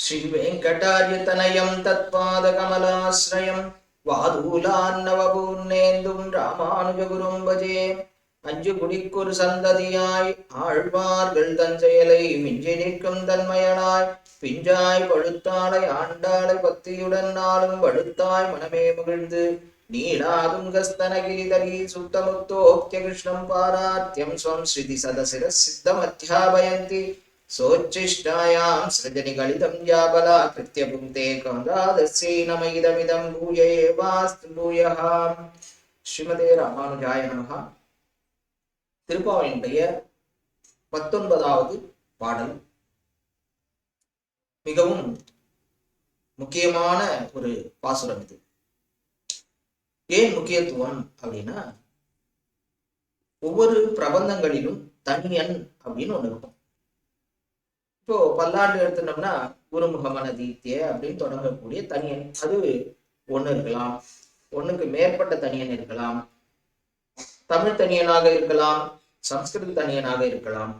श्रीवेङ्कटार्यतनयं तत्पादकमलाश्रयं வாதூலான்னவபூர்ணேந்தும் ராமானுஜகுரும் பஜே அஞ்சு குடிக்குரு சந்ததியாய் ஆழ்வார்கள் தன் செயலை மிஞ்சி நிற்கும் தன்மையனாய் பிஞ்சாய் பழுத்தாளை ஆண்டாளை பக்தியுடன் நாளும் படுத்தாய் மனமே மகிழ்ந்து நீலாதுங்கஸ்தனகிரிதரி சுத்தமுக்தோக்திய கிருஷ்ணம் பாராத்யம் ஸ்வம் ஸ்ருதி சதசிர சித்தமத்யாபயந்தி सोच्छिष्टायां सृजनिगलितं याबला कृत्य पुङ्क्ते कमलादस्यै नम इदमिदं भूय एवास्तु भूयः ஸ்ரீமதே ராமானுஜாய நமகா திருப்பாவையினுடைய பத்தொன்பதாவது பாடல் மிகவும் முக்கியமான ஒரு பாசுரம் இது ஏன் முக்கியத்துவம் அப்படின்னா ஒவ்வொரு பிரபந்தங்களிலும் தனியன் அப்படின்னு ஒண்ணு இருக்கும் இப்போ பல்லாண்டு எடுத்துட்டோம்னா குருமுகமான தீத்திய அப்படின்னு தொடங்கக்கூடிய தனியன். அது ஒண்ணு இருக்கலாம். ஒண்ணுக்கு மேற்பட்ட தனியன் இருக்கலாம். தமிழ் தனியனாக இருக்கலாம். சம்ஸ்கிருத தனியனாக இருக்கலாம்.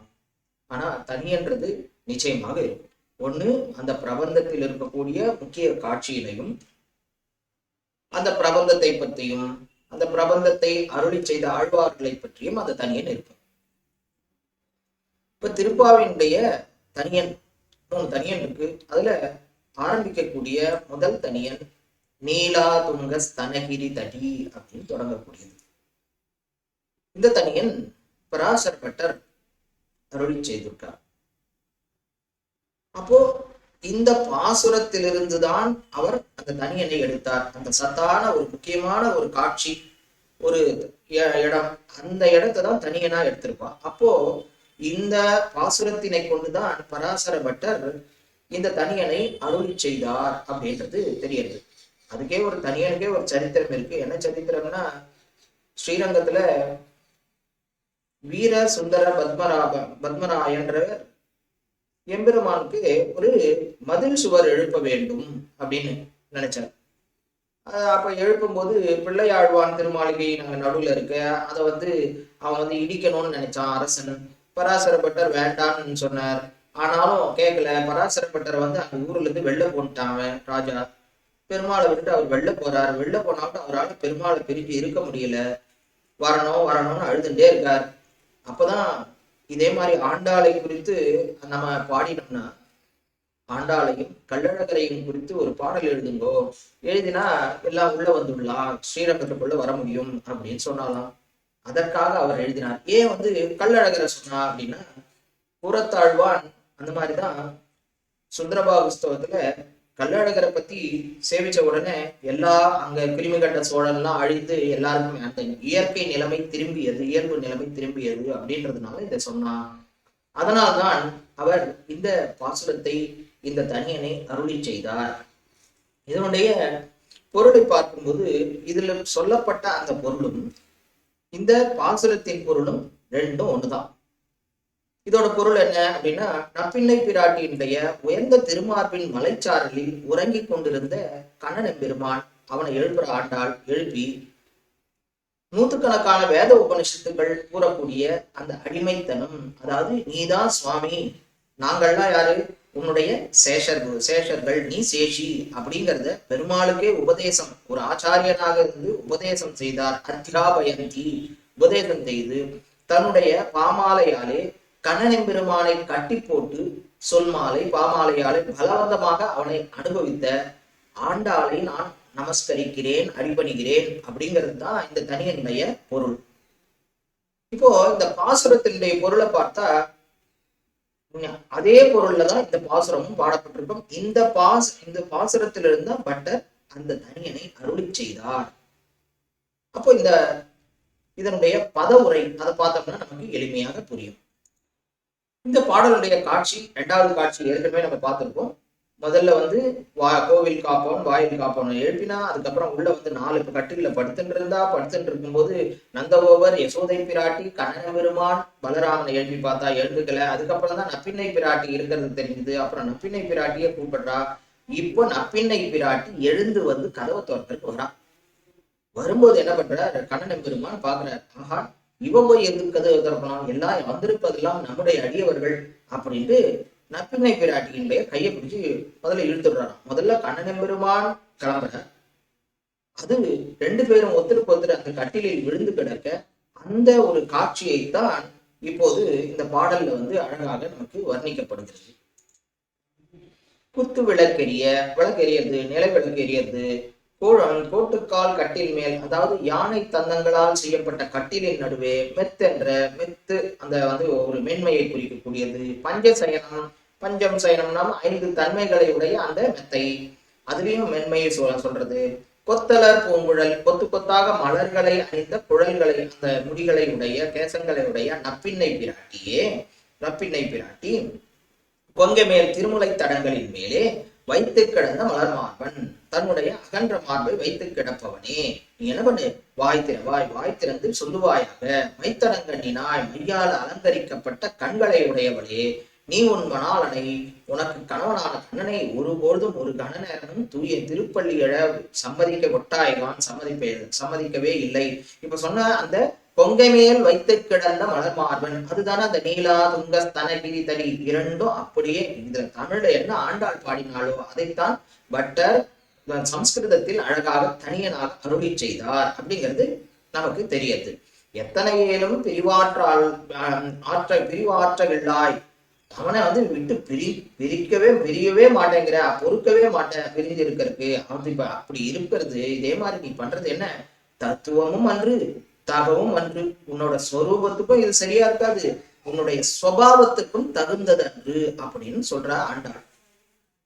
ஆனா தனியன்றது நிச்சயமாக இருக்கும். ஒண்ணு அந்த பிரபந்தத்தில் இருக்கக்கூடிய முக்கிய காட்சியிலையும் அந்த பிரபந்தத்தை பற்றியும் அந்த பிரபந்தத்தை அருளி செய்த ஆழ்வார்களை பற்றியும் அந்த தனியன் இருக்கும். இப்ப திருப்பாவினுடைய தனியன் மூணு தனியன் இருக்கு. அதுல ஆரம்பிக்கக்கூடிய முதல் தனியன் நீலா துங்க ஸ்தனகிரி தடி அப்படின்னு தொடங்கக்கூடியது. இந்த தனியன் பராசர் பட்டர் அருளி செய்திருக்கார். அப்போ இந்த பாசுரத்திலிருந்து தான் அவர் அந்த தனியனை எடுத்தார். அந்த சத்தான ஒரு முக்கியமான ஒரு காட்சி ஒரு இடம் அந்த இடத்தை தான் தனியனா எடுத்திருப்பார். அப்போ இந்த பாசுரத்தினை கொண்டுதான் பராசர பட்டர் இந்த தனியனை அருளி செய்தார் அப்படின்றது தெரியுது அதுக்கே ஒரு தனியனுக்கே ஒரு சரித்திரம் இருக்கு. என்ன சரித்திரம்னா ஸ்ரீரங்கத்துல வீர சுந்தர பத்மராப பத்மராயன்றவர் எம்பெருமானுக்கு ஒரு மதில் சுவர் எழுப்ப வேண்டும் அப்படின்னு நினைச்சார். அப்ப எழுப்பும் போது பிள்ளையாழ்வான் திருமாளிகை நாங்க நடுவுல இருக்க அதை வந்து அவன் வந்து இடிக்கணும்னு நினைச்சான் அரசன். பராசரப்பட்டர் வேண்டான்னு சொன்னார். ஆனாலும் கேட்கல பராசரப்பட்டர் வந்து அந்த ஊர்ல இருந்து வெளில போட்டாங்க ராஜா. பெருமாளை விட்டுட்டு அவர் வெளில போறார். வெளில போனாலும் அவரால் பெருமாளை பிரிஞ்சு இருக்க முடியல. வரணும் வரணும்னு அழுதுண்டே இருக்கார். அப்பதான் இதே மாதிரி ஆண்டாளை குறித்து நம்ம பாடினோம்னா ஆண்டாளையும் கள்ளழகரையும் குறித்து ஒரு பாடல் எழுதுங்கோ. எழுதினா எல்லாம் உள்ள வந்துடலாம். ஸ்ரீரங்கத்துக்குள்ள வர முடியும் அப்படின்னு சொன்னாலாம். அதற்காக அவர் எழுதினார். ஏன் வந்து கல்லழகரை சொன்னா அப்படின்னா புறத்தாழ்வான் அந்த மாதிரிதான் சுந்தரபாகுஸ்தவத்துல கல்லழகரை பத்தி சேவிச்ச உடனே எல்லா அங்க கிருமிகண்ட சோழன்லாம் அழிந்து எல்லாருக்குமே அந்த இயற்கை நிலைமை திரும்பியது இயல்பு நிலைமை திரும்பியது அப்படின்றதுனால இதை சொன்னான். அதனால்தான் அவர் இந்த பாசுரத்தை இந்த தனியனை அருளி செய்தார். இதனுடைய பொருளை பார்க்கும்போது இதுல சொல்லப்பட்ட அந்த பொருளும் இந்த பாசுரத்தின் பொருளும் ரெண்டும் ஒண்ணுதான். இதோட பொருள் என்ன அப்படின்னா நப்பிள்ளை பிராட்டியினுடைய உயர்ந்த திருமார்பின் மலைச்சாரலில் உறங்கிக் கொண்டிருந்த கண்ணன் பெருமான் அவனை எழுப்புற ஆண்டாள் எழுப்பி நூற்றுக்கணக்கான வேத உபனிஷத்துக்கள் கூறக்கூடிய அந்த அடிமைத்தனம் அதாவது நீதான் சுவாமி நாங்கள்லாம் யாரு? உன்னுடைய சேஷர்கள் சேஷர்கள் நீ சேஷி அப்படிங்கிறத பெருமாளுக்கே உபதேசம் ஒரு ஆச்சாரியனாக இருந்து உபதேசம் செய்தார். அத்தியாபயந்தி உபதேசம் செய்து தன்னுடைய பாமாலையாலே கண்ணனின் பெருமானை கட்டி போட்டு சொல்மாலை பாமாலையாலே பலவந்தமாக அவனை அனுபவித்த ஆண்டாளை நான் நமஸ்கரிக்கிறேன் அடிபணிகிறேன் அப்படிங்கிறது தான் இந்த தனியனுடைய பொருள். இப்போ இந்த பாசுரத்தினுடைய பொருளை பார்த்தா அதே பொருள்ல தான் இந்த பாசுரமும் பாடப்பட்டிருக்கும். இந்த பாஸ் இந்த பாசுரத்திலிருந்து தான் பட்டர் அந்த தனியனை அருளி செய்தார். அப்போ இந்த இதனுடைய பத உரை அதை பார்த்தோம்னா நமக்கு எளிமையாக புரியும். இந்த பாடலுடைய காட்சி இரண்டாவது காட்சி ஏற்கனவே நம்ம பார்த்திருக்கோம். முதல்ல வந்து வா கோவில் காப்போன் வாயில் காப்போன் எழுப்பினா அதுக்கப்புறம் உள்ள வந்து நாலு கட்டில படுத்துட்டு இருந்தா படுத்துட்டு இருக்கும்போது நந்தகோபர் யசோதை பிராட்டி கண்ணன பெருமான் பலராமனை எழுப்பி பார்த்தா எழுந்துக்கல அதுக்கப்புறம் தான் நப்பிண்ணை பிராட்டி இருக்கிறது தெரிஞ்சுது. அப்புறம் நப்பிண்ணை பிராட்டியே கூப்பிடுறா. இப்போ நப்பிண்ணை பிராட்டி எழுந்து வந்து கதவை தோட்டத்துக்கு வரா வரும்போது என்ன பண்றார்? கண்ணன் பெருமான் பாக்குறாரு ஆஹா இவன் போய் எதுக்கு கதவை திறக்கணும்? எல்லாம் வந்திருப்பதெல்லாம் நம்முடைய அடியவர்கள் அப்படின்ட்டு நப்பினை பிராட்டியினுடைய கையை பிடிச்சு முதல்ல இழுத்துடுறாராம். முதல்ல கண்ணன் பெருமான் கிளம்புற அது ரெண்டு பேரும் ஒருத்தருக்கு ஒருத்தர் அந்த கட்டிலில் விழுந்து கிடக்க அந்த ஒரு காட்சியை தான் இப்போது இந்த பாடல்ல வந்து அழகாக நமக்கு வர்ணிக்கப்படுகிறது. குத்து விளக்கெரிய விளக்கெரியது நிலை விளக்கெரியது கோழன் கோட்டுக்கால் கட்டில் மேல் அதாவது யானை தந்தங்களால் செய்யப்பட்ட கட்டிலின் நடுவே மெத்தென்ற மெத்து அந்த வந்து ஒரு மென்மையை குறிக்கக்கூடியது. பஞ்சசயனம் பஞ்சம் சயனம்னா ஐந்து தன்மைகளை உடைய அந்த மெத்தை. அதுலயும் மென்மையை சொல்ல சொல்றது. கொத்தலர் பூங்குழல் கொத்து கொத்தாக மலர்களை அணிந்த குழல்களை அந்த முடிகளை உடைய கேசங்களை உடைய நப்பின்னை பிராட்டியே நப்பின்னை பிராட்டி கொங்கை மேல் திருமுலை தடங்களின் மேலே வைத்து கிடந்த மலர் மார்பன் தன்னுடைய அகன்ற மார்பை வைத்து கிடப்பவனே. நீ என்ன பண்ணு? வாய் திறவாய் வாய் திறந்து சொல்லுவாயாக. மைத்தடங்கண்ணினாய் மையால் அலங்கரிக்கப்பட்ட கண்களை உடையவளே. நீ உன் மணாளனை உனக்கு கணவனான கண்ணனை ஒருபொழுதும் ஒரு கண நேரமும் தூய திருப்பள்ளி எழ சம்மதிக்க கொட்டாயகான் சம்மதிப்பே சம்மதிக்கவே இல்லை. இப்ப சொன்ன அந்த பொங்கை மேல் வைத்து கிடந்த மலர் மார்பன் அதுதானே அந்த நீலா துங்க ஸ்தனகிரி தடி இரண்டும் அப்படியே இதுல தமிழ்ல என்ன ஆண்டாள் பாடினாலோ அதைத்தான் பட்டர் சம்ஸ்கிருதத்தில் அழகாக தனியனாக அருளி செய்தார் அப்படிங்கிறது நமக்கு தெரியுது. எத்தனை ஏலும் பிரிவாற்றால் ஆற்ற பிரிவாற்றவில்லாய் அவனை வந்து விட்டு பிரி பிரிக்கவே பிரியவே மாட்டேங்கிற பொறுக்கவே மாட்டேன் பிரிஞ்சு இருக்கிறதுக்கு. அவன் இப்ப அப்படி இருக்கிறது இதே மாதிரி நீ பண்றது என்ன? தத்துவமும் அன்று தகவும் அன்று. உன்னோட ஸ்வரூபத்துக்கும் இது சரியா இருக்காது. உன்னுடைய சுவாவத்துக்கும் தகுந்தது அன்று அப்படின்னு சொல்ற ஆண்டாள்.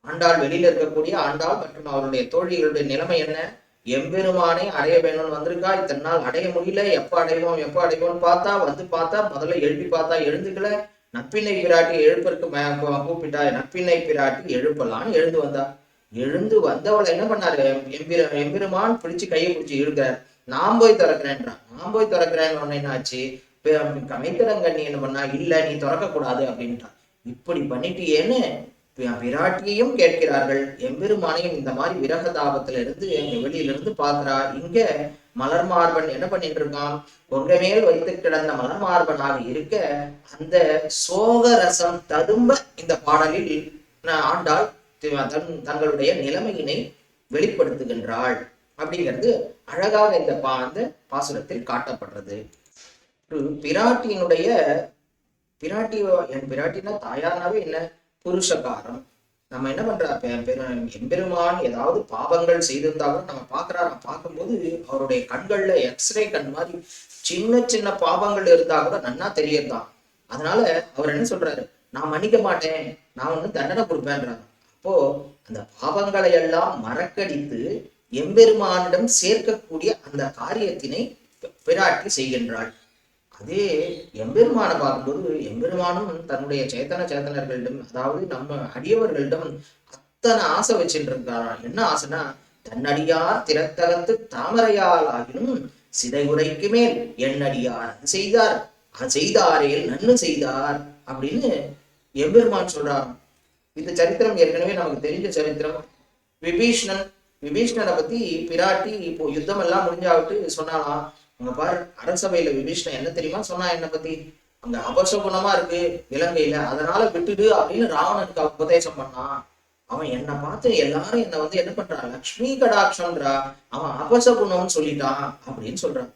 ஆண்டாள் வெளியில இருக்கக்கூடிய ஆண்டாள் மற்றும் அவருடைய தோழிகளுடைய நிலைமை என்ன? எம்பெருமானை அடைய வேணும்னு வந்திருக்கா? இத்தனை நாள் அடைய முடியல. எப்ப அடைவோம் எப்ப அடைவோம்னு பார்த்தா வந்து பார்த்தா முதல்ல எழுப்பி பார்த்தா எழுந்துக்கல. நப்பினை பிராட்டி எழுப்பருக்கு ம- கூப்பிட்டா நப்பினை பிராட்டி எழுப்பலான்னு எழுந்து வந்தா. எழுந்து வந்தவளை என்ன பண்ணாரு? எம்பிர எம்பெருமான் பிடிச்சு கையை பிடிச்சு இழுக்கிறார். நான் போய் திறக்கிறேன்றான். நான் போய் திறக்கிறேன்னு உடனே என்னாச்சு கமைத்தரங்கண்ணி என்ன பண்ணா? இல்ல நீ திறக்க கூடாது அப்படின்ட்டான். இப்படி பண்ணிட்டியேன்னு பி- பிராட்டியையும் கேட்கிறார்கள். எம்பெருமானையும் இந்த மாதிரி விரக தாபத்துல இருந்து எங்க வெளியில இருந்து பாக்குறா இங்க மலர் மார்பன் என்ன பண்ணிட்டு இருக்கான் கொங்கை மேல் வைத்து கிடந்த மலர் மார்பனாக இருக்க அந்த சோக ரசம் ததும்ப இந்த பாடலில் ஆண்டாள் தன் தங்களுடைய நிலைமையினை வெளிப்படுத்துகின்றாள். அப்படிங்கிறது அழகாக இந்த பா அந்த பாசுரத்தில் காட்டப்படுறது. பிராட்டியினுடைய பிராட்டி என் பிராட்டினா தாயார்னாவே என்ன? புருஷகாரம். நம்ம என்ன பண்றா பெரு- எம்பெருமான் ஏதாவது பாவங்கள் செய்திருந்தா கூட நம்ம பாக்குறாரு பார்க்கும்போது அவருடைய கண்கள்ல எக்ஸ்ரே கண் மாதிரி சின்ன சின்ன பாவங்கள் இருந்தா கூட நன்னா தெரியறதான் அதனால அவர் என்ன சொல்றாரு? நான் மன்னிக்க மாட்டேன். நான் ஒண்ணு தண்டனை கொடுப்பேன்றாங்க அப்போ அந்த பாவங்களை எல்லாம் மறக்கடித்து எம்பெருமானிடம் சேர்க்கக்கூடிய அந்த காரியத்தினை பிராட்டி செய்கின்றாள். அதே எம்பெருமானை பார்க்கும்போது எம்பெருமானும் தன்னுடைய சேத்தன சேத்தனர்களிடம் அதாவது நம்ம அடியவர்களிடம் அத்தனை ஆசை வச்சுட்டு என்ன ஆசைனா தன்னடியார் திறத்தகத்து தாமரையால் ஆகினும் சிதை உரைக்கு மேல் என்னடியார் அது செய்தார். அது செய்தாரேல் நன்னு செய்தார் அப்படின்னு எம்பெருமான் சொல்றாராம். இந்த சரித்திரம் ஏற்கனவே நமக்கு தெரிஞ்ச சரித்திரம். விபீஷ்ணன் விபீஷ்ணனை பத்தி பிராட்டி இப்போ யுத்தம் எல்லாம் முடிஞ்சாவிட்டு சொன்னாலாம் அங்க பாரு அரசபையில விபீஷ்ணன் என்ன தெரியுமா சொன்னா என்ன பத்தி? அங்க அபசகுணமா இருக்கு இலங்கையில. அதனால விட்டுடு அப்படின்னு ராவணனுக்கு உபதேசம் பண்ணான் அவன் என்னை பார்த்து எல்லாரும் என்ன வந்து என்ன பண்றான் லக்ஷ்மி கடாட்சம்ன்றா. அவன் அபசகுணம்னு சொல்லிட்டான் அப்படின்னு சொல்றான்.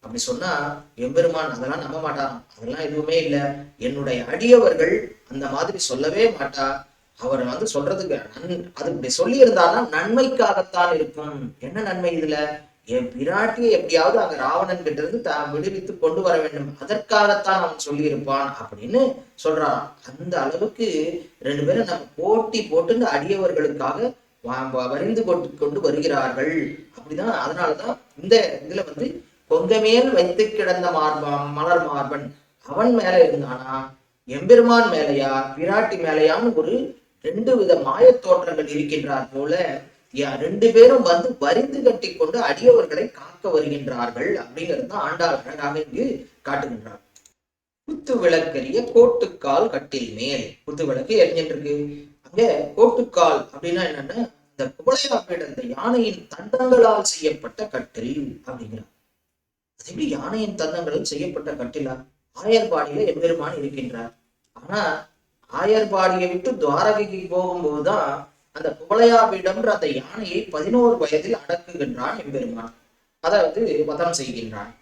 அப்படி சொன்னா எம்பெருமான் அதெல்லாம் நம்ப மாட்டான் அதெல்லாம் எதுவுமே இல்லை. என்னுடைய அடியவர்கள் அந்த மாதிரி சொல்லவே மாட்டா. அவர் வந்து சொல்றதுக்கு நன் அது இப்படி சொல்லி இருந்தான்னா நன்மைக்காகத்தான் இருக்கும். என்ன நன்மை இதுல? என் பிராட்டியை எப்படியாவது அங்க ராவணன் கிட்ட இருந்து தான் விடுவித்து கொண்டு வர வேண்டும். அதற்காகத்தான் அவன் சொல்லியிருப்பான் அப்படின்னு சொல்றான். அந்த அளவுக்கு ரெண்டு பேரும் நம்ம போட்டி போட்டு அடியவர்களுக்காக வ- வரிந்து கொண்டு கொண்டு வருகிறார்கள். அப்படிதான் அதனாலதான் இந்த இதுல வந்து கொங்கமேல் வைத்து கிடந்த மார்பன் மலர் மார்பன் அவன் மேல இருந்தானா? எம்பெருமான் மேலையா? பிராட்டி மேலையான்னு ஒரு ரெண்டு வித மாயத் தோற்றங்கள் இருக்கின்றார் போல ரெண்டு பேரும் வந்து வரிந்து கட்டி கொண்டு அடியவர்களை காக்க வருகின்றார்கள் அப்படிங்கிறது தான் ஆண்டாள் இங்கு காட்டுகின்றார் குத்து விளக்கரிய கோட்டுக்கால் கட்டில் மேல். குத்து விளக்கு எரிஞ்சிட்டு இருக்கு? அங்க கோட்டுக்கால் அப்படின்னா என்னன்னா இந்த குவளையாப்பீட இந்த யானையின் தந்தங்களால் செய்யப்பட்ட கட்டில் அப்படிங்கிறார் அது எப்படி யானையின் தந்தங்களால் செய்யப்பட்ட கட்டிலா? ஆயர்பாடியில எம்பெருமான் இருக்கின்றார். ஆனா ஆயர்பாடியை விட்டு துவாரகைக்கு போகும்போதுதான் அந்த குவளையாபீடம்ன்ற அந்த யானையை பதினோரு வயதில் அடக்குகின்றான் எம்பெருமான். அதாவது வதம் செய்கின்றான்.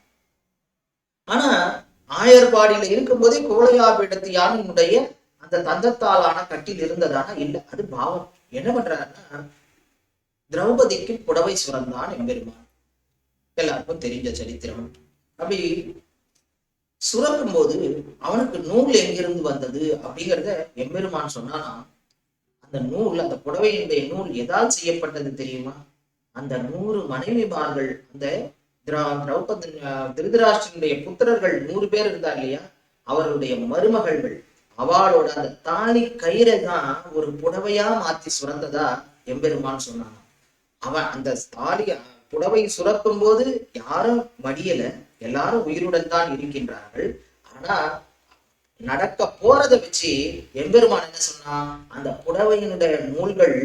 ஆனா ஆயர்பாடியில இருக்கும்போதே குவளையாபீடத்து யானையினுடைய அந்த தந்தத்தாலான கட்டில் இருந்ததானா இல்லை அது பாவம். என்ன பண்றாருன்னா திரௌபதிக்கு புடவை சுரந்தான் எம்பெருமான். எல்லாருக்கும் தெரிஞ்ச சரித்திரம். அப்படி சுரக்கும் போது அவனுக்கு நூல் எங்கிருந்து வந்தது அப்படிங்கிறத எம்பெருமான் சொன்னானா அந்த நூல் அந்த புடவையினுடைய நூல் எதால் செய்யப்பட்டது தெரியுமா? அந்த நூறு மனைவிமார்கள் அந்த திரௌபதி திருதராஷ்டிரனுடைய புத்திரர்கள் நூறு பேர் இருந்தார் இல்லையா? அவர்களுடைய மருமகள்கள் அவளோட அந்த தாலி கயிறை தான் ஒரு புடவையா மாத்தி சுரந்ததா எம்பெருமான் சொன்னான். அவன் அந்த தாலி புடவை சுரக்கும் போது யாரும் மடியல எல்லாரும் உயிருடன் தான் இருக்கின்றார்கள். ஆனா நடக்க போறதை வச்சு எம்பெருமான் என்ன சொன்னா அந்த புடவையினுடைய நூல்கள்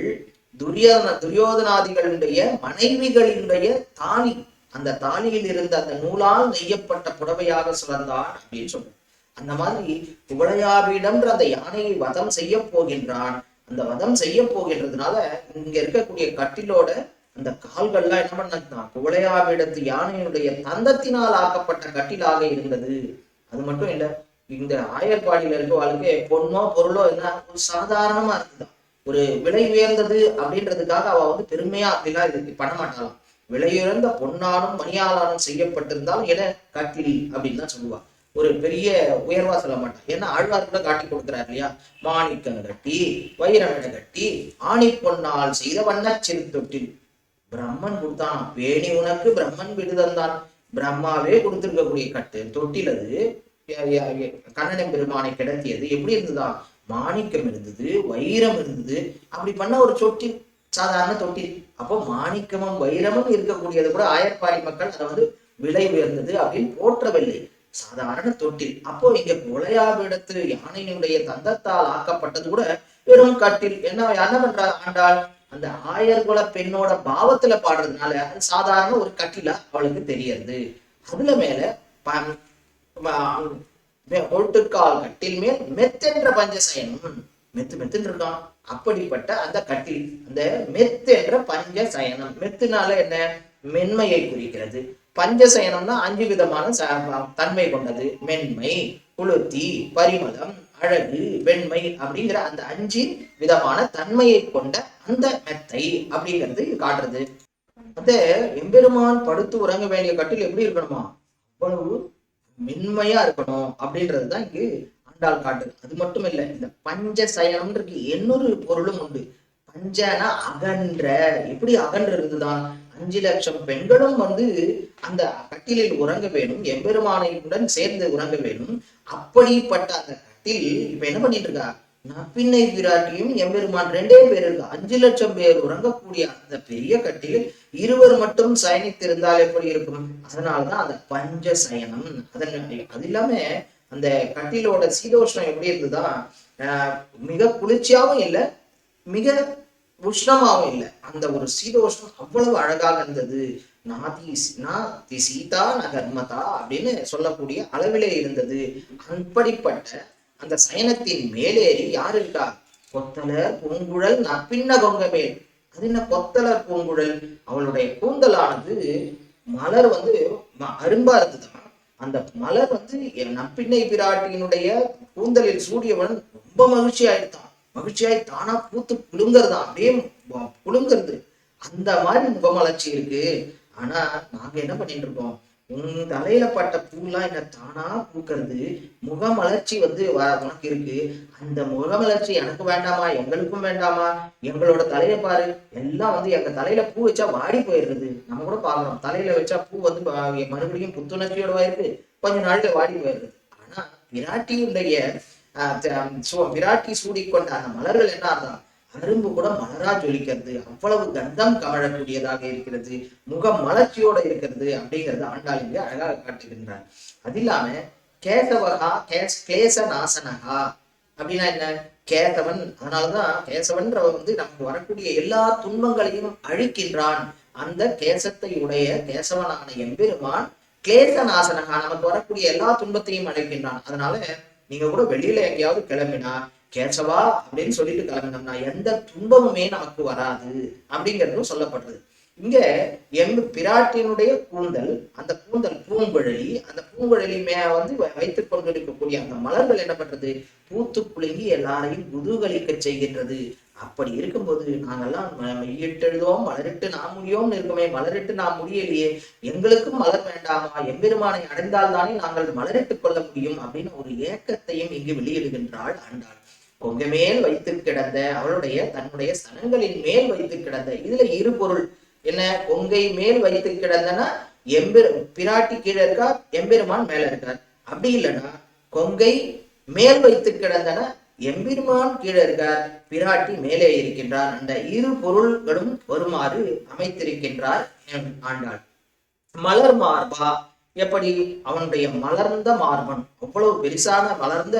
துரியோதன துரியோதனாதிகளுடைய மனைவிகளினுடைய தாலி அந்த தாலியில் இருந்த அந்த நூலால் நெய்யப்பட்ட புடவையாக சுரந்தான் அப்படின்னு சொல்றான். அந்த மாதிரி குவளையாவிடம்ன்ற அந்த யானையை வதம் செய்ய போகின்றான். அந்த வதம் செய்ய போகின்றதுனால இங்க இருக்கக்கூடிய கட்டிலோட அந்த கால்கள்லாம் என்ன பண்ணான் குவளையாவிடத்து யானையினுடைய தந்தத்தினால் ஆக்கப்பட்ட கட்டிலாக இருந்தது. அது மட்டும் இல்ல இந்த ஆயர்பாடியில வாழ்க்கை பொண்ணோ பொருளோ என்ன? ஒரு சாதாரணமா இருக்குதான் ஒரு விலை உயர்ந்தது அப்படின்றதுக்காக அவ வந்து பெருமையா அப்படிலாம் இது பண்ண மாட்டாளாம் விலையுயர்ந்த பொன்னாலும் மணியாளாலும் செய்யப்பட்டிருந்தாலும் என கட்டில் அப்படின்னு தான் சொல்லுவாள் ஒரு பெரிய உயர்வா சொல்ல மாட்டான் ஏன்னா ஆழ்வார் கூட காட்டி கொடுக்குறாரு இல்லையா? மாணிக்கம் கட்டி வைரமிட கட்டி ஆணி பொன்னால் செய்த வண்ண சிறுத்தொட்டில் பிரம்மன் கொடுத்தான். பேணி உனக்கு பிரம்மன் விடுதந்தான். பிரம்மாவே கொடுத்திருக்கக்கூடிய கட்டு தொட்டில் அது. கண்ணனை பெருமானை கிடத்தியது. எப்படி இருந்ததா? மாணிக்கம் இருந்தது வைரம் இருந்தது. அப்படி பண்ண ஒரு தொட்டில் சாதாரண தொட்டில் அப்போ மாணிக்கமும் வைரமும் இருக்கக்கூடியது கூட ஆயர்பாடி மக்கள் அதை வந்து விலை உயர்ந்தது அப்படின்னு போற்றவில்லை. சாதாரண தொட்டில் அப்போ இங்க முளையாவிடத்து யானையினுடைய தந்தத்தால் ஆக்கப்பட்டது கூட வெறும் கட்டில். என்ன என்ன பண்றா ஆண்டாள்? அந்த ஆயர்குல பெண்ணோட பாவத்துல பாடுறதுனால அது சாதாரண ஒரு கட்டிலா அவளுக்கு தெரியறது. அதுல மேல ப- ஒட்டுக்கால் கட்டில் மேல் மெத்தென்ற பஞ்சசயனம் மெத்து மெத்துன்னு இருக்கான் அப்படிப்பட்ட அந்த கட்டில் அந்த மெத்து என்ற பஞ்சசயனம். மெத்துனால என்ன? மென்மையை குறிக்கிறது. பஞ்சசயனம்னா அஞ்சு விதமான தன்மை கொண்டது. மென்மை குளுத்தி பரிமளம் அழகு வெண்மை அப்படிங்கிற அந்த அஞ்சு விதமான தன்மையை கொண்ட அந்த மெத்தை அப்படிங்கிறது காட்டுறது. அந்த எம்பெருமான் படுத்து உறங்க வேண்டிய கட்டில் எப்படி இருக்கணுமா? அவ்வளவு மென்மையா இருக்கணும் அப்படின்றது தான் இங்கு ஆண்டாள் காட்டுது அது மட்டும் இல்ல இந்த பஞ்ச சயனம்ன்றது இன்னொரு பொருளும் உண்டு. பஞ்சனா அகன்ற. எப்படி அகன்று இருந்துதான்? அஞ்சு லட்சம் பெண்களும் வந்து அந்த கட்டிலில் உறங்க வேணும் எம்பெருமானையுடன் சேர்ந்து உறங்க வேணும். அப்படிப்பட்ட அந்த கட்டில் இப்ப என்ன பண்ணிட்டு இருக்கா? நப்பின்னை விராட்டியும் எம்பெருமான் ரெண்டே பேர் இருக்கா அஞ்சு லட்சம் பேர் உறங்கக்கூடிய அந்த பெரிய கட்டில் இருவர் மட்டும் சயனித்திருந்தால் எப்படி இருக்கும்? அதனாலதான் அந்த பஞ்ச சயனம். அதன் அது இல்லாம அந்த கட்டிலோட சீதோஷ்ணம் எப்படி இருந்ததா? ஆஹ் மிக குளிர்ச்சியாவும் இல்லை மிக உஷ்ணமாவும் இல்லை. அந்த ஒரு சீதோஷ்ணம் அவ்வளவு அழகாக இருந்தது. நாதி நாதி சீதா நகர்மதா அப்படின்னு சொல்லக்கூடிய அளவிலே இருந்தது. அப்படிப்பட்ட அந்த சயனத்தின் மேலேறி யார் இருக்கா கொத்தலர் பூங்குழல் நப்பின்ன கொங்க மேல். அது என்ன கொத்தலர் பூங்குழல்? அவளுடைய கூந்தலானது மலர் வந்து அரும்பா இருந்ததுதான். அந்த மலர் வந்து என் நப்பின்னை பிராட்டியினுடைய கூந்தலில் சூடியவன் ரொம்ப மகிழ்ச்சி ஆயிட்டான் மகிழ்ச்சியாய் தானா பூத்து குலுங்கறதான் அப்படியே வ- அந்த மாதிரி முகமலர்ச்சி இருக்கு. ஆனா நாங்க என்ன பண்ணிட்டு இருக்கோம் உன் தலையில பட்ட பூலாம் என்ன தானா பூக்கிறது. முகமலர்ச்சி வந்து வ- உனக்கு இருக்கு. அந்த முகமலர்ச்சி எனக்கு வேண்டாமா? எங்களுக்கும் வேண்டாமா? எங்களோட தலையை பாரு. எல்லாம் வந்து எங்க தலையில பூ வச்சா வாடி போயிடுறது. நம்ம கூட பாக்குறோம் தலையில வச்சா பூ வந்து மறுபடியும் புத்துணர்ச்சியோட இருக்கு. கொஞ்ச நாள்ல வாடி போயிடுது ஆனா விராட்டியுடைய ஆஹ் த- விராட்டி சூடிக்கொண்ட அந்த மலர்கள் என்ன ஆகுதான் அரும்பு கூட மலரா ஜொலிக்கிறது. அவ்வளவு கந்தம் கமழக்கூடியதாக இருக்கிறது. முகம் மலர்ச்சியோட இருக்கிறது அப்படிங்கிறது ஆண்டாள் இங்கே அழகாக காட்டுகின்றார் அது இல்லாம கேசவகா கேஸ் கேச நாசனகா அப்படின்னா என்ன? கேசவன். அதனாலதான் கேசவன்றவன் வந்து நமக்கு வரக்கூடிய எல்லா துன்பங்களையும் அழிக்கின்றான். அந்த கேசத்தை உடைய கேசவனான எம்பெருமான் கிளேச நாசனகா நமக்கு வரக்கூடிய எல்லா துன்பத்தையும் அழைக்கின்றான். அதனால நீங்க கூட வெளியில எங்கேயாவது கிளம்பினா கேசவா அப்படின்னு சொல்லிட்டு கிளம்பினோம்னா எந்த துன்பமுமே நமக்கு வராது அப்படிங்கிறதும் சொல்லப்படுறது இங்க எம் பிராட்டினுடைய கூந்தல் அந்த கூந்தல் பூங்குழலி அந்த பூங்குழலி மே வந்து வ- வைத்துக் கொண்டிருக்கக்கூடிய அந்த மலர்கள் என்ன பண்றது? பூத்து குலுங்கி எல்லாரையும் குதூகலிக்க செய்கின்றது. அப்படி இருக்கும்போது நாங்கெல்லாம் மெய்யிட்டெழுதோம் மலரிட்டு நாம் முடியோம்னு இருக்குமே மலரிட்டு நாம் முடியலையே எங்களுக்கும் மலர் வேண்டாமா? எம்பெருமானை அடைந்தால் தானே நாங்கள் மலரிட்டுக் கொள்ள முடியும் அப்படின்னு ஒரு ஏக்கத்தையும் இங்கு வெளியிடுகின்றாள் ஆண்டாள் கொங்கை மேல் வைத்து கிடந்த அவளுடைய தன்னுடைய சனங்களின் மேல் வைத்து கிடந்த. இதுல இரு பொருள் என்ன? கொங்கை மேல் வைத்து கிடந்தனா எம்பெரு பிராட்டி கீழே இருக்கா? எம்பெருமான் மேல இருக்கார். அப்படி இல்லைன்னா கொங்கை மேல் வைத்து கிடந்தன எம்பெருமான் கீழே இருக்கார். பிராட்டி மேலே இருக்கின்றார் அந்த இரு பொருள்களும் வருமாறு அமைத்திருக்கின்றார் ஆண்டாள். மலர் மார்பா? எப்படி? அவனுடைய மலர்ந்த மார்பன். அவ்வளவு பெரிசான மலர்ந்த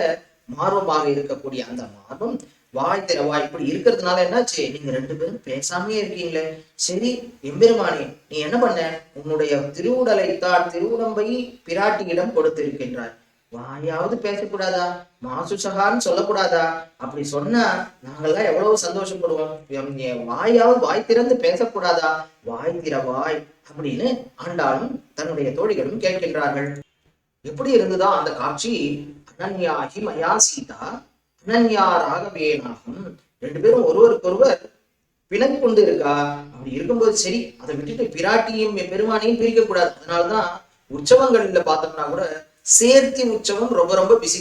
மார்பமாக இருக்கக்கூடிய அந்த மார்பம் வாய் திறவா இப்படி இருக்கிறதுனால என்னாச்சு? நீங்க ரெண்டு பேரும் பேசாமே இருக்கீங்களே. சரி எம்பெருமானே நீ என்ன பண்ண? உன்னுடைய திருவுடலை தான் திருவுடம்பை பிராட்டியிடம் கொடுத்திருக்கின்றார் வாயாவது பேசக்கூடாதா? மாசுசகான்னு சொல்லக்கூடாதா? அப்படி சொன்னா நாங்கெல்லாம் எவ்வளவு சந்தோஷப்படுவோம். வாயாவது வாய் திறந்து பேசக்கூடாதா? வாய் திறவாய் அப்படின்னு ஆண்டாலும் தன்னுடைய தோழிகளும் கேட்கின்றார்கள். எப்படி இருந்ததா அந்த காட்சி? அனன்யாகி மயா சீதா அனன்யா ராகவேனாகும் ரெண்டு பேரும் ஒருவருக்கொருவர் பிணக்கு கொண்டு இருக்கா அப்படி இருக்கும்போது சரி அதை விட்டுட்டு பிராட்டியும் பெருமானையும் பிரிக்கக்கூடாது. அதனாலதான் உற்சவங்கள்ல பார்த்தோம்னா கூட சேர்த்தி உற்சவம் ரொம்ப ரொம்ப பிசி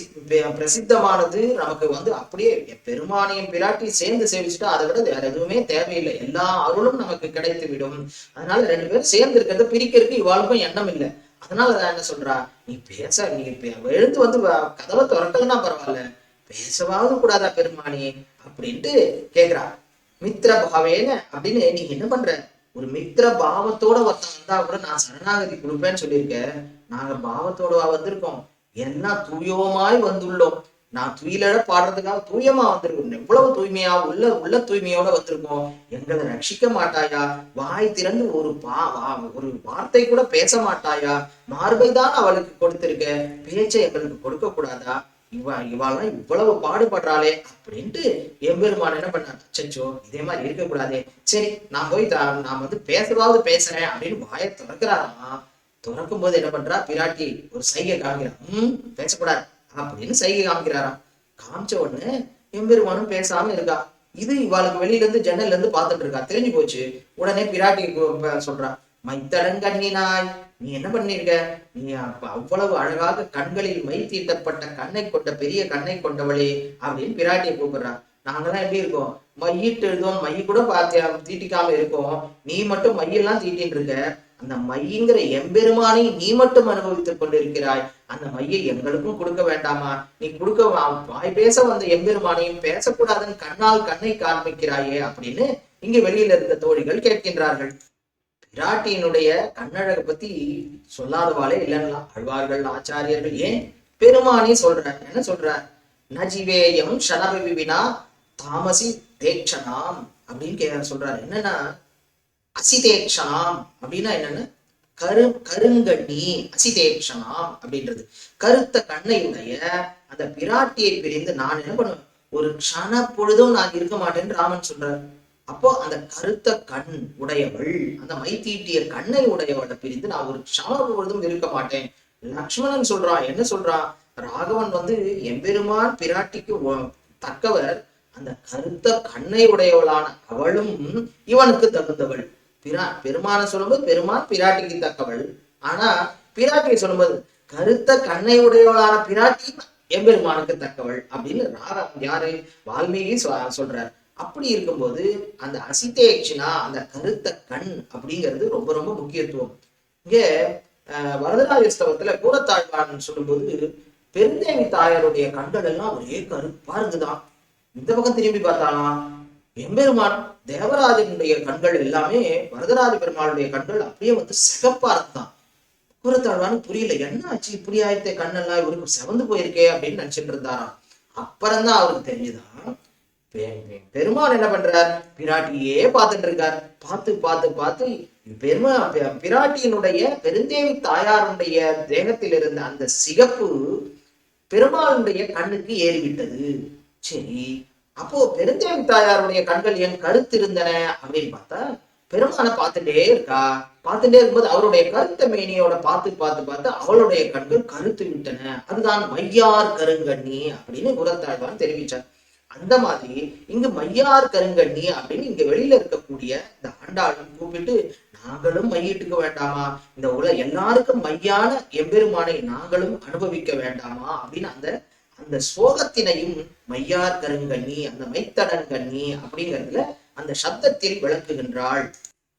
பிரசித்தமானது. நமக்கு வந்து அப்படியே பெருமானையும் பிராட்டி சேர்ந்து சேவிச்சுட்டா அதை விட வேற எதுவுமே தேவையில்லை. எல்லா அருளும் நமக்கு கிடைத்து விடும் அதனால ரெண்டு பேரும் சேர்ந்து இருக்கிறத பிரிக்கிறதுக்கு இவாளுக்கும் எண்ணம் இல்லை. அதனாலதான் என்ன சொல்றா? நீ பேச நீ எழுந்து வந்து கதவை திறக்கலன்னா பரவாயில்ல. பேசவாவது கூடாதா பெருமானி? அப்படின்ட்டு கேக்குறா. மித்திர பாவேன அப்படின்னு நீ என்ன பண்ற? ஒரு மித்திர பாவத்தோட ஒருத்தன் வந்தா கூட நான் சரணாகதி கொடுப்பேன்னு சொல்லியிருக்க. நாங்க பாவத்தோட வந்திருக்கோம். என்ன துயோமாய் வந்துள்ளோம். நான் துயிலட பாடுறதுக்காக தூயமா வந்திருக்கோம். எவ்வளவு தூய்மையா உள்ள உள்ள தூய்மையோட வந்திருக்கோம். எங்களை ரட்சிக்க மாட்டாயா? வாய் திறந்து ஒரு பா வா- ஒரு வார்த்தை கூட பேச மாட்டாயா? மார்பை தான் அவளுக்கு கொடுத்திருக்க. பேச்சை எங்களுக்கு கொடுக்க கூடாதா? இவா இவாளெல்லாம் இவ்வளவு பாடுபடுறாளே அப்படின்ட்டு எம்பெருமான் என்ன பண்ண அச்சச்சோ இதே மாதிரி இருக்கக்கூடாதே சரி நான் போய் தா நான் வந்து பேசுறதாவது பேசுறேன் அப்படின்னு வாயை திறக்கிறாராம். திறக்கும் போது என்ன பண்றா? பிராட்டி ஒரு சைகை காமிக்கிறான் ம் பேசக்கூடாது. அப்படின்னு சைகை காமிக்கிறாராம் காமிச்ச உடனே எம்பெருமானும் பேசாம இருக்கா. இது இவாளுக்கு வெளியில இருந்து ஜன்னல்ல இருந்து பார்த்துட்டு இருக்கா. தெரிஞ்சு போச்சு. உடனே பிராட்டி கு- சொல்றா மைத்தடங்கண்ணி நீ என்ன பண்ணிருக்க? நீ அப்ப அவ்வளவு அழகாக கண்களில் மை தீட்டப்பட்ட கண்ணை கொண்ட பெரிய கண்ணை கொண்டவளே அப்படின்னு பிராட்டியை கூப்பிடுறா. நாங்கெல்லாம் எப்படி இருக்கோம்? மையிட்டு எழுதுவோம் மை கூட பார்த்தியா தீட்டிக்காம இருக்கோம். நீ மட்டும் மையெல்லாம் தீட்டின்னு இருக்க. அந்த மையங்கிற எம்பெருமானை நீ மட்டும் அனுபவித்துக் கொண்டிருக்கிறாய். அந்த மையை எங்களுக்கும் கொடுக்க வேண்டாமா? நீ கொடுக்க வாய் பேச வந்த எம்பெருமானையும் பேசக்கூடாதுன்னு கண்ணால் கண்ணை காண்பிக்கிறாயே அப்படின்னு இங்க வெளியில இருந்த தோழிகள் கேட்கின்றார்கள். பிராட்டியினுடைய கண்ணழகை பத்தி சொல்லாதவாளே இல்லைன்னா அழ்வார்கள் ஆச்சாரியர்கள் ஏன் பெருமானே சொல்ற என்ன சொல்ற நஜிவேயம் ஷனபிவினா தாமசி தேக்ஷனாம் அப்படின்னு கே சொல்றாரு. என்னன்னா அசிதேக்ஷணாம் அப்படின்னா என்னன்னா? கரு கருங்கண்ணி அசிதேக்ஷணாம் அப்படின்றது. கருத்த கண்ணையுடைய அந்த பிராட்டியை பிரிந்து நான் என்ன பண்ணுவேன்? ஒரு க்ஷண பொழுதும் நான் இருக்க மாட்டேன்னு ராமன் சொல்றார். அப்போ அந்த கருத்த கண் உடையவள் அந்த மை தீட்டிய கண்ணை உடையவளை பிரிந்து நான் ஒரு க்ஷண பொழுதும் இருக்க மாட்டேன். லக்ஷ்மணன் சொல்றான் என்ன சொல்றான்? ராகவன் வந்து எம்பெருமான் பிராட்டிக்கு ஒ- தக்கவர். அந்த கருத்த கண்ணை உடையவளான அவளும் இவனுக்கு தகுந்தவள். பிரா பெருமான சொல்லும்போது பெருமான் பிராட்டிக்கு தக்கவள். ஆனா பிராட்டியை சொல்லும்போது கருத்த கண்ணை உடையவளான பிராட்டி எம்பெருமானுக்கு தக்கவள் அப்படின்னு ராதா யாரு? வால்மீகி சொ- சொல்றார். அப்படி இருக்கும்போது அந்த அசிதேக்ஷனா அந்த கருத்த கண் அப்படிங்கிறது ரொம்ப ரொம்ப முக்கியத்துவம். இங்க அஹ், வரதராஜஸ்தவத்துல கூடத்தாழ்வான் சொல்லும்போது பெருந்தேவி தாயாருடைய கண்கள் எல்லாம் ஒரே கருப்பா இருந்துதான் இந்த பக்கம் திரும்பி பார்த்தாலாம். எம்பெருமான் தேவராஜனுடைய கண்கள் எல்லாமே வரதராஜ பெருமாளுடைய கண்கள் அப்படியே வந்து சிகப்பா இருந்தான் குரத்தாழ்வான்னு புரியல என்ன ஆச்சு? இப்படி ஆயிரத்தே கண்ணெல்லாம் இவருக்கு செவந்து போயிருக்கே அப்படின்னு நினைச்சிட்டு இருந்தாராம். அப்புறம்தான் அவருக்கு தெரிஞ்சுதான் பெருமாள் என்ன பண்றார்? பிராட்டியே பார்த்துட்டு இருக்கார். பார்த்து பார்த்து பார்த்து பெருமா பிராட்டியினுடைய பெருந்தேவி தாயாருடைய தேகத்தில் இருந்த அந்த சிகப்பு பெருமாளுடைய கண்ணுக்கு ஏறிவிட்டது. சரி அப்போ பெருந்தேவி தாயாருடைய கண்கள் என் கருத்து இருந்தன அப்படின்னு பார்த்தா பெருமானை பார்த்துட்டே இருக்கா. பார்த்துட்டே இருக்கும்போது அவருடைய கருத்த மேனியோட பார்த்து பார்த்து பார்த்து அவளுடைய கண்கள் கருத்து விட்டன. அதுதான் மையார் கருங்கண்ணி அப்படின்னு குரத்தாழ்வான் தெரிவிச்சார். அந்த மாதிரி இங்கு மையார் கருங்கண்ணி அப்படின்னு இங்க வெளியில இருக்கக்கூடிய இந்த ஆண்டாளும் கூப்பிட்டு நாங்களும் மையிட்டுக்க வேண்டாமா? இந்த உல எல்லாருக்கும் மையான எம்பெருமானை நாங்களும் அனுபவிக்க வேண்டாமா? அப்படின்னு அந்த அந்த சோகத்தினையும் மையார் கருங்கண்ணி அந்த மைத்தடங்கண்ணி அப்படிங்கிறதுல அந்த சப்தத்தில் விளக்குகின்றாள்.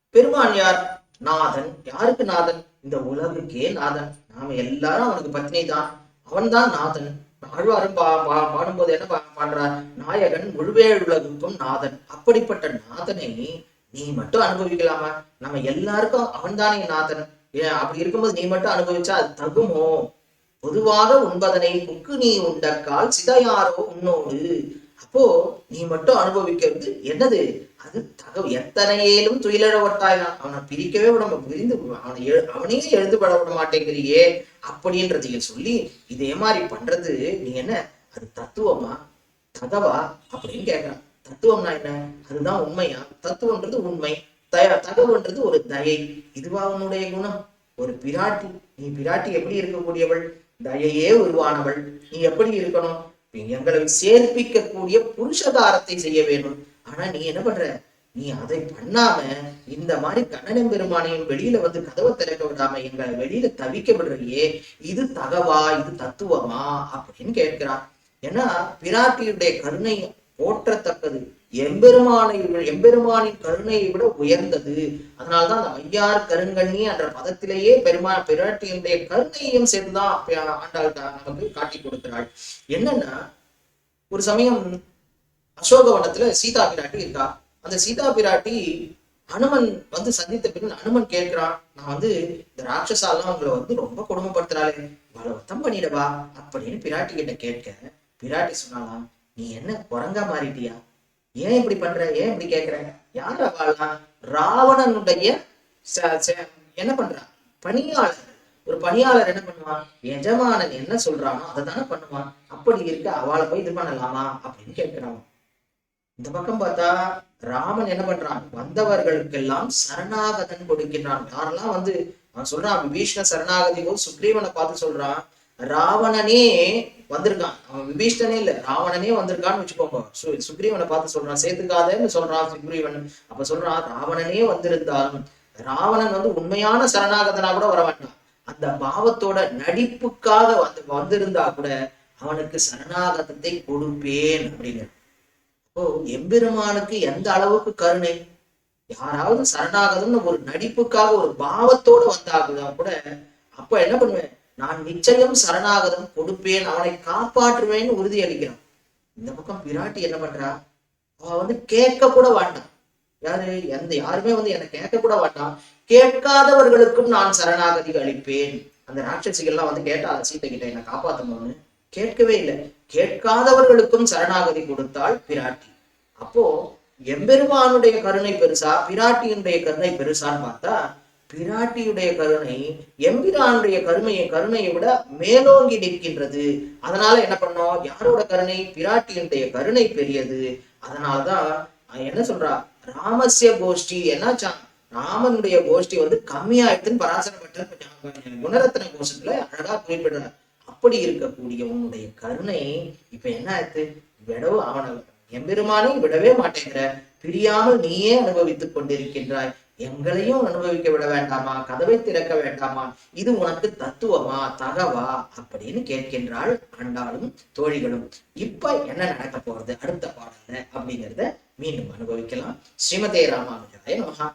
பெருமான் யார் நாதன் யாருக்கு நாதன்? இந்த உலகுக்கே நாதன். நாம எல்லாரும் அவனுக்கு பத்னி தான் அவன்தான் நாதன். ஆழ்வாரும் பா பா- பாடும்போது என்ன பா- பாடுறார்? நாயகன் முழுவேழுலகுக்கும் நாதன். அப்படிப்பட்ட நாதனை நீ மட்டும் அனுபவிக்கலாமா? நம்ம எல்லாருக்கும் அவன்தானே நாதன். ஏன் அப்படி இருக்கும்போது நீ மட்டும் அனுபவிச்சா அது தகுமோ? பொதுவாக உண்பதனை புக்கு நீ உண்டக்கால் சிதையாரோ உன்னோடு. அப்போ நீ மட்டும் அனுபவிக்கிறது என்னது? அது தகவல். எத்தனையிலும் துயிலழ அவனை பிரிக்கவே விட புரிந்து பிரிந்து அவனை எழு- அவனையே எழுந்து பட விட மாட்டேங்கிறியே. அப்படின்றதைய சொல்லி இதே மாதிரி பண்றது நீ என்ன? அது தத்துவமா? தகவா அப்படின்னு கேட்கிறான். தத்துவம்னா என்ன? அதுதான் உண்மையா? தத்துவம்ன்றது உண்மை. தய தகவன்றது ஒரு தயை. இதுவா உன்னுடைய குணம்? ஒரு பிராட்டி. நீ பிராட்டி எப்படி இருக்கக்கூடியவள்? தயையே உருவானவள். நீ எப்படி இருக்கணும்? எங்களை சேர்ப்பிக்கக்கூடிய புருஷதாரத்தை செய்ய வேண்டும். ஆனா நீ என்ன பண்ற? நீ அதை பண்ணாம இந்த மாதிரி கண்ணனம் பெருமானையும் வெளியில வந்து கதவை திறக்க விடாம எங்களை வெளியில தவிக்க விடுறியே. இது தகவா? இது தத்துவமா? அப்படின்னு கேட்கிறான். ஏன்னா பிராட்டியுடைய கருணை போற்றத்தக்கது. எம்பெருமானை எம்பெருமானின் கருணையை விட உயர்ந்தது. அதனால்தான் அந்த மையார் கருங்கண்ணி என்ற பதத்திலேயே பெருமா பிராட்டியினுடைய கருணையையும் சேர்ந்துதான் ஆண்டாள் நமக்கு காட்டி கொடுக்கிறாள். என்னன்னா ஒரு சமயம் அசோகவனத்துல சீதா பிராட்டி இருக்கா? அந்த சீதா பிராட்டி அனுமன் வந்து சந்தித்த பின் அனுமன் கேட்கிறான் நான் வந்து இந்த ராட்சசாலாம் உங்களை வந்து ரொம்ப கொடுமைப்படுத்துறாளே. பலவத்தம் பண்ணிடவா? அப்படின்னு பிராட்டி கிட்ட கேட்க பிராட்டி சொன்னாலாம் நீ என்ன குரங்கா மாறிட்டியா? ஏன் இப்படி பண்ற? ஏன் இப்படி கேக்குற? யார் அவள்லாம் ராவணனுடைய ச- ச- என்ன பண்றான் பணியாளர். ஒரு பணியாளர் என்ன பண்ணுவான்? எஜமானன் என்ன சொல்றானோ அதை தானே பண்ணுவான். அப்படி இருக்க அவளை போய் இது பண்ணலாமா? அப்படின்னு கேட்கிறான் இந்த பக்கம் பார்த்தா ராமன் என்ன பண்றான்? வந்தவர்களுக்கெல்லாம் சரணாகதன் கொடுக்கின்றான். யாரெல்லாம் வந்து அவன் சொல்றான் விபீஷ்ண சரணாகதி போது சுக்ரீவனை பார்த்து சொல்றான் ராவணனே வந்திருக்கான். அவன் விபீஷ்டனே இல்ல ராவணனே வந்திருக்கான்னு வச்சுக்கோங்க. சு- சுக்ரீவனை பார்த்து சொல்றான் சேர்த்துக்காதேன்னு சொல்றான் சுக்ரீவன். அப்ப சொல்றான் ராவணனே வந்திருந்தாலும் ராவணன் வந்து உண்மையான சரணாகதனா கூட வர வேண்டாம் அந்த பாவத்தோட நடிப்புக்காக வந்து வந்திருந்தா கூட அவனுக்கு சரணாகதத்தை கொடுப்பேன் அப்படின்னு. ஓ எம்பெருமானுக்கு எந்த அளவுக்கு கருணை? யாராவது சரணாகதம்னு ஒரு நடிப்புக்காக ஒரு பாவத்தோட வந்தாகுதா கூட அப்ப என்ன பண்ணுவேன்? நான் நிச்சயம் சரணாகதம் கொடுப்பேன் அவனை காப்பாற்றுவேன் உறுதி அளிக்கிறான். இந்த பக்கம் பிராட்டி என்ன பண்றா? அவ வந்து கேட்க கூட வேண்டாம். யாரு? எந்த யாருமே வந்து என்னை கேட்க கூட வேண்டாம். கேட்காதவர்களுக்கும் நான் சரணாகதி அளிப்பேன். அந்த ராட்சசிகள்லாம் வந்து கேட்டா சீத்தை கிட்ட என்னை காப்பாத்தணும்னு கேட்கவே இல்லை. கேட்காதவர்களுக்கும் சரணாகதி கொடுத்தாள் பிராட்டி. அப்போ எம்பெருமானுடைய கருணை பெருசா? பிராட்டியினுடைய கருணை பெருசான்னு பார்த்தா பிராட்டியுடைய கருணை எம்பிரானுடைய கருணையை கருணையை விட மேலோங்கி நிற்கின்றது. அதனால என்ன பண்ணோம் யாரோட கருணை? பிராட்டியினுடைய கருணை பெரியது. அதனாலதான் என்ன சொல்றா? ராமஸ்ய கோஷ்டி என்னாச்சான் ராமனுடைய கோஷ்டி வந்து கம்மியாயிடுதுன்னு பராசர பட்டர் குணரத்ன கோஷத்துல அழகா குறிப்பிடுறார். அப்படி இருக்கக்கூடிய உன்னுடைய கருணை இப்ப என்ன ஆயிடுது விடவு அவனை எம்பெருமானை விடவே மாட்டேங்கிற. பிரியாமல் நீயே அனுபவித்துக் கொண்டிருக்கின்றாய். எங்களையும் அனுபவிக்க விட வேண்டாமா? கதவை திறக்க வேண்டாமா? இது உனக்கு தத்துவமா தகவா? அப்படின்னு கேட்கின்றாள் ஆண்டாலும் தோழிகளும். இப்ப என்ன நடக்க போறது? அடுத்த பாடல்ல அப்படிங்கிறத மீண்டும் அனுபவிக்கலாம். ஸ்ரீமதே ராமானுஜாய நமகா